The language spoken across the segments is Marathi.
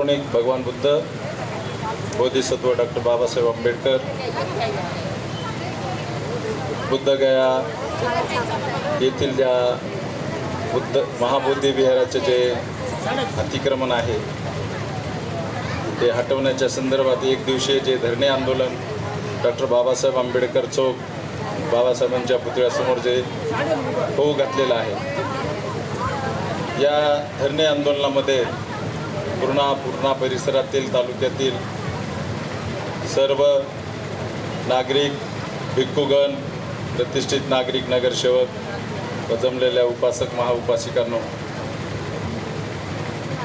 पौराणिक भगवान बुद्ध बोधिसत्व डॉक्टर बाबासाहेब आंबेडकर बुद्धगया येथील ज्या बुद्ध महाबोधी विहाराचे जे अतिक्रमण आहे ते हटवण्याच्या संदर्भात एक दिवशी जे धरणे आंदोलन डॉक्टर बाबासाहेब आंबेडकर चौक बाबासाहेबांच्या पुतळ्यासमोर जे होऊ घातलेलं आहे या धरणे आंदोलनामध्ये पूर्णा पूर्णा परिसरातील तालुक्यातील सर्व नागरिक भिक्खुगण प्रतिष्ठित नागरिक नगरसेवक व जमलेल्या उपासक महाउपासिकांनो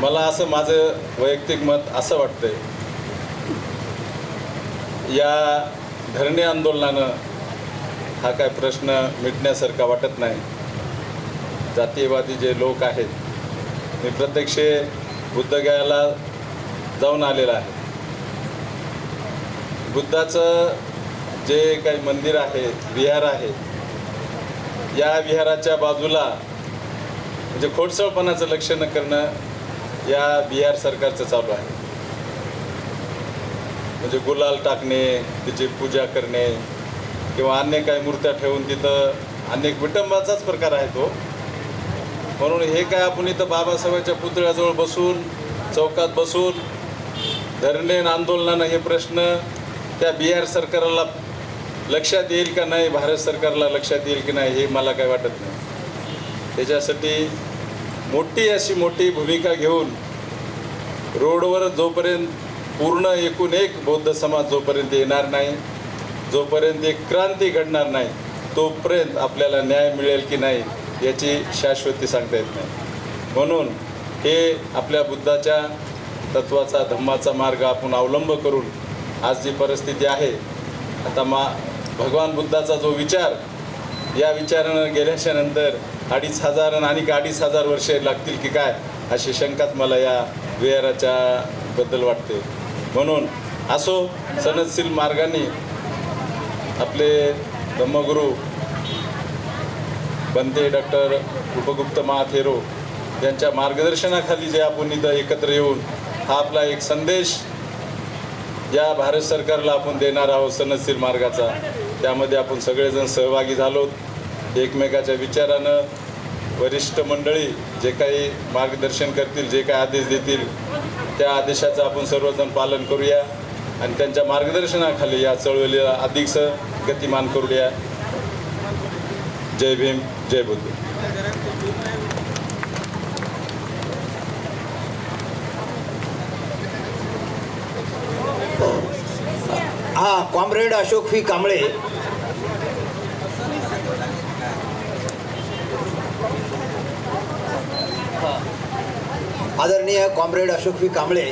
मला असं माझं वैयक्तिक मत असं वाटतंय या धरणे आंदोलनानं हा काय प्रश्न मिटण्यासारखा वाटत नाही. जातीयवादी जे लोक आहेत मी प्रत्यक्ष बुद्धगयाला जाऊन आलेला आहे. बुद्धाचं जे काही मंदिर आहे विहार आहे या विहाराच्या बाजूला म्हणजे खोडसळपणाचं लक्ष न करणं या बिहार सरकारचं चालू आहे. म्हणजे गुलाल टाकणे तिची पूजा करणे किंवा अन्य काही मूर्त्या ठेवून तिथं अनेक विटंबाचाच प्रकार आहे तो. म्हणून हे काय आपण इथं बाबासाहेबांच्या पुतळ्याजवळ बसून चौकात बसून धरणे आंदोलनानं हे प्रश्न त्या बिहार सरकारला लक्षात येईल का नाही भारत सरकारला लक्षात येईल की नाही हे मला काय वाटत नाही. त्याच्यासाठी मोठी अशी मोठी भूमिका घेऊन रोडवर जोपर्यंत पूर्ण एकूण एक बौद्ध समाज जोपर्यंत येणार नाही जोपर्यंत एक क्रांती घडणार नाही तोपर्यंत आपल्याला न्याय मिळेल की नाही याची शाश्वती सांगता येत नाही. म्हणून हे आपल्या बुद्धाच्या तत्वाचा धम्माचा मार्ग आपण अवलंब करून आज जी परिस्थिती आहे आता मा भगवान बुद्धाचा जो विचार या विचारानं गेल्याच्यानंतर अडीच हजार आणि आणखी अडीच हजार वर्षे लागतील की काय अशी शंकाच मला या विहाराच्या बद्दल वाटते. म्हणून असो सनदशील मार्गाने आपले धम्मगुरू बनते डॉक्टर उपगुप्त महाथेरो यांच्या मार्गदर्शनाखाली जे आपण इथं एकत्र येऊन हा आपला एक संदेश या भारत सरकारला आपण देणार आहोत सनदशील मार्गाचा. त्यामध्ये आपण सगळेजण सहभागी झालो एकमेकाच्या विचारानं वरिष्ठ मंडळी जे काही मार्गदर्शन करतील जे काही आदेश देतील त्या आदेशाचं आपण सर्वजण पालन करूया आणि त्यांच्या मार्गदर्शनाखाली या चळवळीला अधिकच गतिमान करूया. जय भीम. जय बुद्ध. हा कॉम्रेड अशोक फी कांबळे. आदरणीय कॉम्रेड अशोक फी कांबळे.